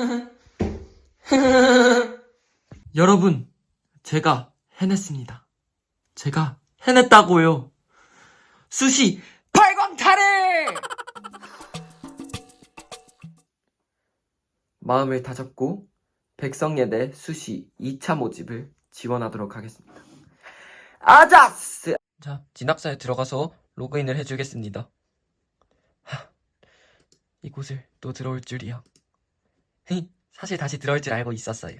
여러분, 제가 해냈습니다. 제가 해냈다고요. 수시 발광타래! 마음을 다잡고 백성예대 수시 2차 모집을 지원하도록 하겠습니다. 아자스! 자, 진학사에 들어가서 로그인을 해주겠습니다. 하, 이곳을 또 들어올 줄이야. 헤이, 사실 다시 들어올 줄 알고 있었어요.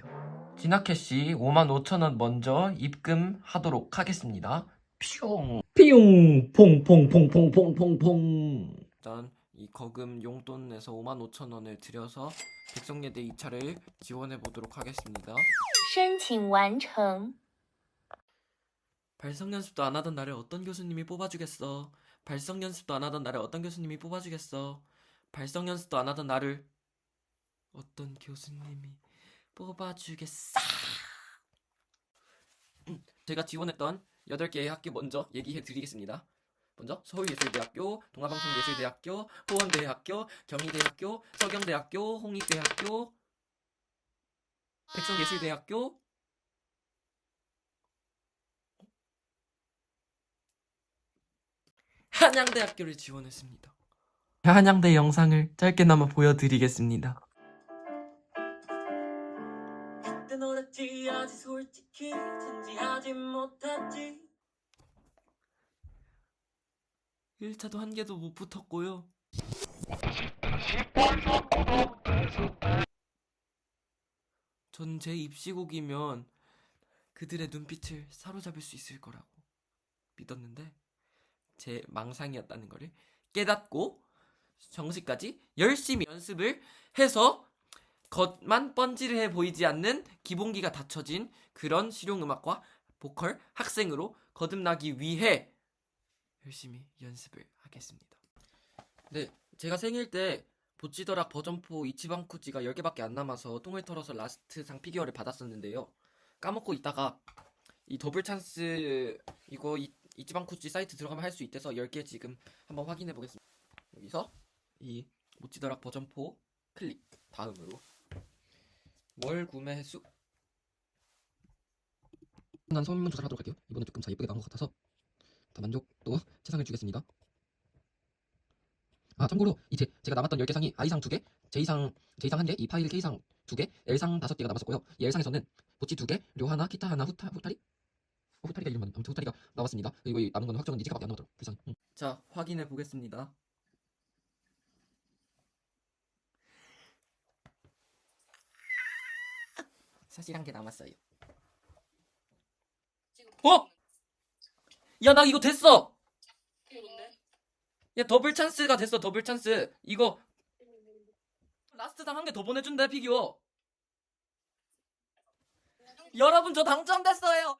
진학캐시 55,000원 먼저 입금하도록 하겠습니다. 퓨용! 퓨용! 퐁퐁퐁퐁퐁퐁퐁! 일단 이 거금 용돈에서 55,000원을 들여서 백성예대 2차를 지원해 보도록 하겠습니다. 申请完成。 발성 연습도 안 하던 나를 어떤 교수님이 뽑아주겠어. 발성 연습도 안 하던 나를 어떤 교수님이 뽑아주겠어. 발성 연습도 안 하던 나를 어떤 교수님이 뽑아주겠어. 음, 제가 지원했던 8개의 학교 먼저 얘기해 드리겠습니다. 먼저 서울예술대학교, 동아방송예술대학교, 호원대학교, 경희대학교, 서경대학교, 홍익대학교, 백성예술대학교, 한양대학교를 지원했습니다. 한양대 영상을 짧게나마 보여드리겠습니다. 솔직히 진지하지 못했지 1차도 한 개도 못 붙었고요. 전 제 입시곡이면 그들의 눈빛을 사로잡을 수 있을 거라고 믿었는데 제 망상이었다는 것을 깨닫고 정시까지 열심히 연습을 해서 겉만 뻔질해 보이지 않는 기본기가 갖춰진 그런 실용음악과 보컬 학생으로 거듭나기 위해 열심히 연습을 하겠습니다. 네, 제가 생일 때 보찌더락 버전포 이치방쿠지가 10개밖에 안 남아서 똥을 털어서 라스트상 피규어를 받았었는데요. 까먹고 있다가 이 더블 찬스 이거 이, 이치방쿠지 사이트 들어가면 할 수 있대서 10개 지금 한번 확인해 보겠습니다. 여기서 이 모찌더락 버전포 클릭 다음으로 월 구매 횟수 난 서민문 조사를 하도록 할게요. 이번에 조금 더 예쁘게 나온 것 같아서 더 만족도 최상을 주겠습니다. 아 참고로 이 제, 제가 남았던 10개 상이 I상 2개, J상 J상 1개, 이 파일 K상 2개, L상 5개가 남았었고요. 이 L상에서는 보치 2개, 료 하나, 기타 하나, 후타, 후타리? 어, 후타리가 이름 맞는 아무튼 후타리가 나왔습니다. 그리고 이 남은 건 확정은 니지가밖에 안 남았더라고. 불쌍. 응. 자 확인해 보겠습니다. 사실 한 개 남았어요. 어? 야 나 이거 됐어. 야 더블 찬스가 됐어 더블 찬스. 이거 라스트상 한개 더 보내준다 피규어. 여러분 저 당첨됐어요.